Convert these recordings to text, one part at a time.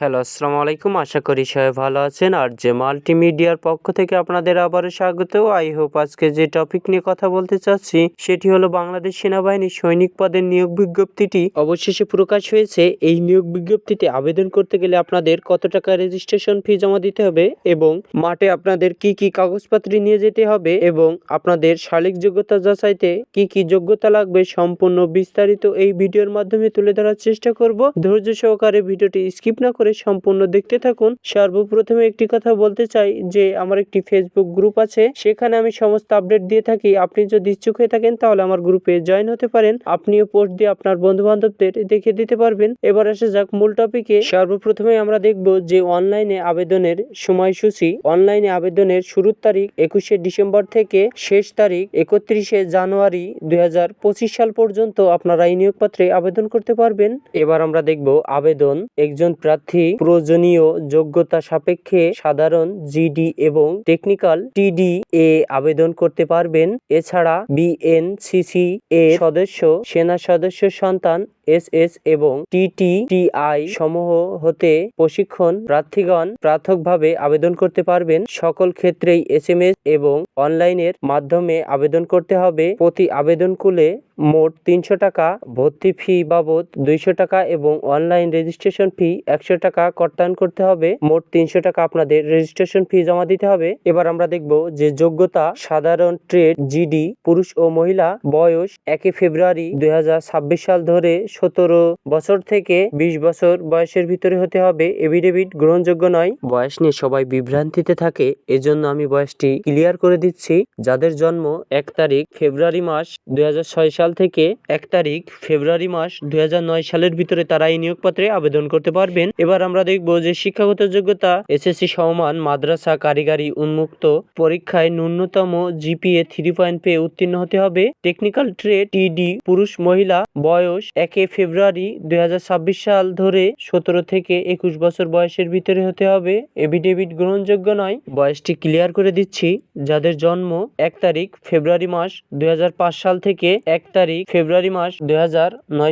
Hello আসসালামু আলাইকুম আশা করি সবাই ভালো আছেন। আর যে মাল্টিমিডিয়ার পক্ষ থেকে আপনাদের আবারও স্বাগত। আই হোপ আজকে যে টপিক নিয়ে কথা বলতে চাচ্ছি, সেটি হলো বাংলাদেশ সেনাবাহিনীর সৈনিক পদের নিয়োগ বিজ্ঞপ্তিটি। অবশেষে প্রকাশ হয়েছে, এই নিয়োগ বিজ্ঞপ্তিতে আবেদন করতে গেলে আপনাদের কত টাকা রেজিস্ট্রেশন ফি জমা দিতে হবে এবং মাঠে আপনাদের কি কি কাগজপত্র নিয়ে যেতে হবে এবং আপনাদের শারীরিক যোগ্যতা যাচাইতে কি কি যোগ্যতা লাগবে সম্পূর্ণ বিস্তারিত এই ভিডিওর মাধ্যমে তুলে ধরার চেষ্টা করব। ধৈর্য সহকারে ভিডিওটি স্কিপ না করে সম্পূর্ণ দেখতে থাকুন। সর্বপ্রথমে একটি কথা বলতে চাই যে, আমার একটি ফেসবুক গ্রুপ আছে। সেখানে আমি সমস্ত আপডেট দিয়ে থাকি। আপনি যদি ইচ্ছুক হয়ে থাকেন, তাহলে আমার গ্রুপে জয়েন হতে পারেন। আপনিও পোস্ট দিয়ে আপনার বন্ধু বান্ধবদের দেখিয়ে দিতে পারবেন। এবার আসা যাক মূল টপিকে সর্বপ্রথমে আমরা দেখব যে অনলাইনে আবেদনের সময়সূচি। অনলাইনে আবেদনের শুরুর তারিখ একুশে ডিসেম্বর থেকে শেষ তারিখ একত্রিশে জানুয়ারি দুই হাজার পঁচিশ সাল পর্যন্ত আপনারা এই নিয়োগপত্রে আবেদন করতে পারবেন। এবার আমরা দেখব আবেদন। একজন প্রার্থী প্রয়োজনীয় যোগ্যতা সাপেক্ষে সাধারণ জিডি এবং টেকনিক্যাল টিডি এ আবেদন করতে পারবেন। এছাড়া বিএনসিসি এর সদস্য, সেনা সদস্য সন্তান এস এস এবং টিটিটিআই সমূহ হতে প্রশিক্ষণ প্রার্থীগণ পৃথকভাবে আবেদন করতে পারবেন। সকল ক্ষেত্রেই এস এম এস এবং অনলাইনের মাধ্যমে আবেদন করতে হবে। প্রতি আবেদন কুলে মোট তিনশো টাকা, ভর্তি ফি বাবদ দুইশো টাকা এবং অনলাইন রেজিস্ট্রেশন ফি একশো টাকা কর্তায়ন করতে হবে। মোট তিনশো টাকা আপনাদের রেজিস্ট্রেশন ফি জমা দিতে হবে। এবার আমরা দেখব যে যোগ্যতা সাধারণ ট্রেড, জিডি, পুরুষ ও মহিলা বয়স একই ফেব্রুয়ারি দুই হাজার ছাব্বিশ সাল ধরে সতেরো বছর থেকে বিশ বছর বয়সের ভিতরে হতে হবে। এভিডেভিট গ্রহণযোগ্য নয়। বয়স নিয়ে সবাই বিভ্রান্তিতে থাকে, এজন্য আমি বয়সটি ক্লিয়ার করে দিচ্ছি। যাদের জন্ম এক তারিখ ফেব্রুয়ারি মাস দু হাজার ছয় সাল থেকে এক তারিখ ফেব্রুয়ারি মাস দুই সালের ভিতরে তারা এই নিয়োগপত্রে আবেদন করতে পারবেন। এবার আমরা দেখব যে শিক্ষাগত যোগ্যতা, এসএসসি সমান, মাদ্রাসা কারিগরি উন্মুক্ত পরীক্ষায় ন্যূনতম জিপিএ থ্রি পয়েন্ট পেয়ে উত্তীর্ণ হতে হবে। টেকনিক্যাল ট্রেড টিডি, পুরুষ, মহিলা, বয়স একে ফেব্রুয়ারি দুই হাজার ছাব্বিশ সাল ধরে সতেরো থেকে একুশ বছর বয়সের ভিতরে হতে হবে। এভিডেভিট গ্রহণযোগ্য নয়। বয়সটি ক্লিয়ার করে দিচ্ছি। যাদের জন্ম এক তারিখ ফেব্রুয়ারি মাস দুই সাল থেকে এক তারিখ ফেব্রুয়ারি মাস দুই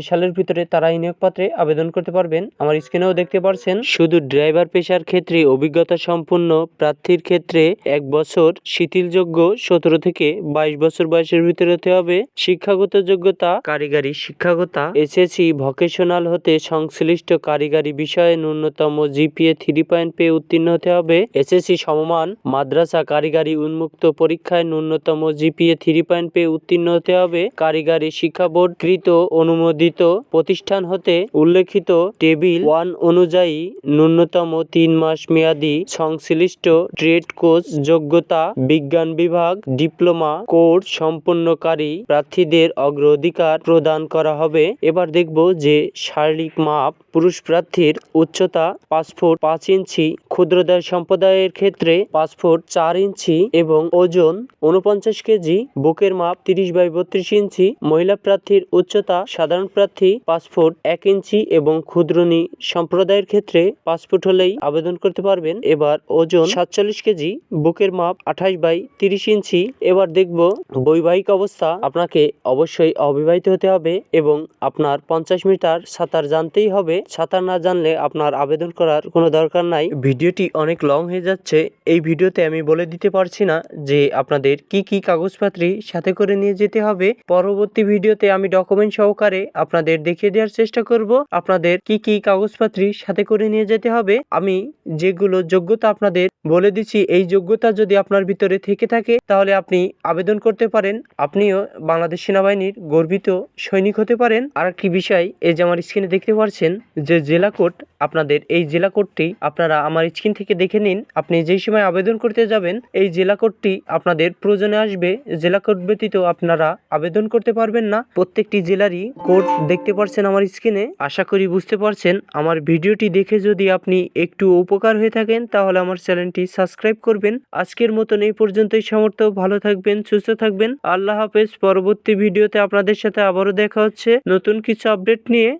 সালের ভিতরে তারা এই নিয়োগপত্রে আবেদন করতে পারবেন। আমার স্ক্রিনেও দেখতে পারছেন। শুধু ড্রাইভার পেশার ক্ষেত্রে অভিজ্ঞতা সম্পন্ন প্রার্থীর ক্ষেত্রে এক বছর শিথিলযোগ্য সতেরো থেকে বাইশ বছর বয়সের ভিতরে হতে হবে। শিক্ষাগত যোগ্যতা, কারিগরি শিক্ষাগতা এসএসসি ভোকেশনাল হতে সংশ্লিষ্ট কারিগরি বিষয়ে ন্যূনতম জিপিএ থ্রি পয়েন্ট পেয়ে উত্তীর্ণ হতে হবে। এসএসসি সমমান, মাদ্রাসা কারিগরি উন্মুক্ত পরীক্ষায় ন্যূনতম জিপিএ থ্রি পয়েন্ট পেয়ে উত্তীর্ণ হতে হবে। কারিগরি শিক্ষা বোর্ড কৃত, অনুমোদিত প্রতিষ্ঠান হতে উল্লেখিত টেবিল ওয়ান অনুযায়ী ন্যূনতম তিন মাস মেয়াদি সংশ্লিষ্ট ট্রেড কোর্স যোগ্যতা, বিজ্ঞান বিভাগ, ডিপ্লোমা কোর্স সম্পন্নকারী প্রার্থীদের অগ্রাধিকার প্রদান করা হবে। এবার দেখব যে শারীরিক মাপ, পুরুষ প্রার্থীর উচ্চতা পাঁচ ফুট পাঁচ ইঞ্চি ক্ষুদ্রদায় সম্প্রদায়ের ক্ষেত্রে পাঁচ ফুট চার ইঞ্চি এবং ওজন উনপঞ্চাশ কেজি, বুকের মাপ তিরিশ বাই বত্রিশ ইঞ্চি, মহিলা প্রার্থীর উচ্চতা সাধারণ প্রার্থী পাঁচ ফুট এক ইঞ্চি এবং ক্ষুদ্রনী সম্প্রদায়ের ক্ষেত্রে পাঁচ ফুট হলেই আবেদন করতে পারবেন। এবার ওজন সাতচল্লিশ কেজি, বুকের মাপ আঠাশ বাই তিরিশ ইঞ্চি। এবার দেখব বৈবাহিক অবস্থা, আপনাকে অবশ্যই অবিবাহিত হতে হবে এবং আপনার পঞ্চাশ মিটার সাঁতার জানতেই হবে। সাঁতার না জানলে আপনার আবেদন করার কোনো দরকার নাই। ভিডিওটি অনেক লং হয়ে যাচ্ছে। এই ভিডিওতে আমি বলে দিতে পারছি না যে আপনাদের কি কি কাগজপত্রী সাথে করে নিয়ে যেতে হবে। পরবর্তী ভিডিওতে আমি ডকুমেন্ট সহকারে আপনাদের দেখিয়ে দেওয়ার চেষ্টা করব। আপনাদের কি কি কাগজপত্রী সাথে করে নিয়ে যেতে হবে। আমি যেগুলো যোগ্যতা আপনাদের বলে দিচ্ছি, এই যোগ্যতা যদি আপনার ভিতরে থেকে থাকে, তাহলে আপনি আবেদন করতে পারেন। আপনিও বাংলাদেশ সেনাবাহিনীর গর্বিত সৈনিক হতে পারেন। আর একটি বিষয়, এই যে আমার স্ক্রিনে দেখতে পাচ্ছেন যে জেলা কোড, আপনাদের এই জেলা কোডটি আপনারা আমার স্ক্রিন থেকে দেখে নিন। আপনি যেই সময় আবেদন করতে যাবেন, এই জেলা কোডটি আপনাদের প্রয়োজনে আসবে। জেলা কোড ব্যতীত আপনারা আবেদন করতে পারবেন না। প্রত্যেকটি জেলারই কোড দেখতে পারছেন আমার স্ক্রিনে আশা করি বুঝতে পারছেন। আমার ভিডিওটি দেখে যদি আপনি একটু উপকার হয়ে থাকেন, তাহলে আমার চ্যানেলটি সাবস্ক্রাইব করবেন। আজকের মতন এই পর্যন্তই। সমর্থ ভালো থাকবেন, সুস্থ থাকবেন। আল্লাহ হাফেজ। পরবর্তী ভিডিওতে আপনাদের সাথে আবারও দেখা হচ্ছে। নতুন কিছু আপডেট নিয়ে